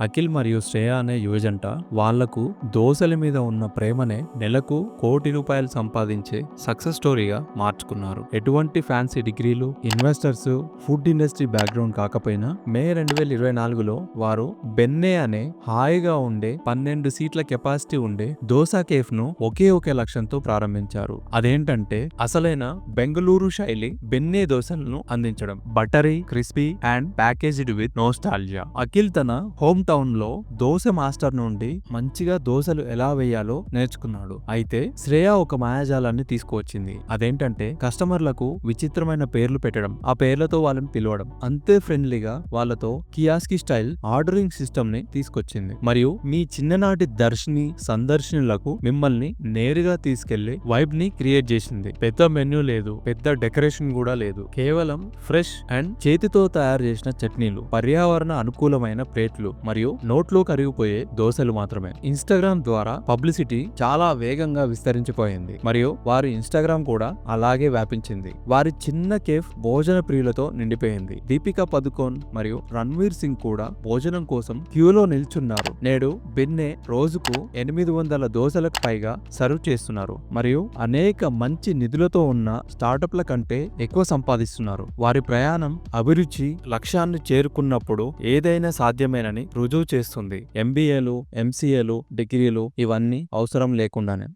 అఖిల్ మరియు శ్రేయ అనే యువజంట వాళ్ళకు దోసల మీద ఉన్న ప్రేమనే నెలకు కోటి రూపాయలు సంపాదించే సక్సెస్ స్టోరీగా మార్చుకున్నారు. ఎటువంటి ఫ్యాన్సీ డిగ్రీలు ఇన్వెస్టర్స్ ఫుడ్ ఇండస్ట్రీ బ్యాక్గ్రౌండ్ కాకపోయినా మే రెండు వేల ఇరవై నాలుగులో వారు బెన్నే అనే హాయిగా ఉండే పన్నెండు సీట్ల కెపాసిటీ ఉండే దోసా కేఫ్ను ఒకే ఒకే లక్ష్యంతో ప్రారంభించారు. అదేంటంటే అసలైన బెంగళూరు శైలి బెన్నే దోశలను అందించడం. Buttery crispy and packaged with nostalgia. Akhil తన హోమ్ హోమ్ టౌన్లో దోశ మాస్టర్ నుండి మంచిగా దోశలు ఎలా వేయాలో నేర్చుకున్నాడు. అయితే శ్రేయ ఒక మాయాజాలాన్ని తీసుకువచ్చింది. అదేంటంటే కస్టమర్లకు విచిత్రమైన పేర్లు పెట్టడం ఆ పేర్లతో వాళ్ళని పిలవడం. అంతే ఫ్రెండ్లీగా వాళ్ళతో కియాస్కి స్టైల్ ఆర్డరింగ్ సిస్టమ్ని తీసుకొచ్చింది. మరియు మీ చిన్ననాటి దర్శిని సందర్శనులకు మిమ్మల్ని నేరుగా తీసుకెళ్ళి వైబ్ని క్రియేట్ చేసింది. పెద్ద మెన్యూ లేదు పెద్ద డెకరేషన్ కూడా లేదు. కేవలం ఫ్రెష్ అండ్ చేతితో తయారు చేసిన చట్నీలు పర్యావరణ అనుకూలమైన ప్లేట్లు మరియు నోట్లో కరిగిపోయే దోశలు మాత్రమే. ఇన్స్టాగ్రామ్ ద్వారా పబ్లిసిటీ చాలా వేగంగా విస్తరించిపోయింది మరియు వారి ఇన్స్టాగ్రామ్ కూడా అలాగే వ్యాపించింది. వారి చిన్న కేఫ్ భోజన ప్రియులతో నిండిపోయింది. దీపికా పదుకోన్ మరియు రణ్వీర్ సింగ్ కూడా భోజనం కోసం క్యూలో నిల్చున్నారు. నేడు బెన్నె రోజుకు ఎనిమిది వందల దోశలకు పైగా సర్వ్ చేస్తున్నారు మరియు అనేక మంచి నిధులతో ఉన్న స్టార్టప్ల కంటే ఎక్కువ సంపాదిస్తున్నారు. వారి ప్రయాణం అభిరుచి లక్ష్యాన్ని చేరుకున్నప్పుడు ఏదైనా సాధ్యమేనని రుజువు చేస్తుంది. ఎంబీఏలు ఎంసీఏలు డిగ్రీలు ఇవన్నీ అవసరం లేకుండానే.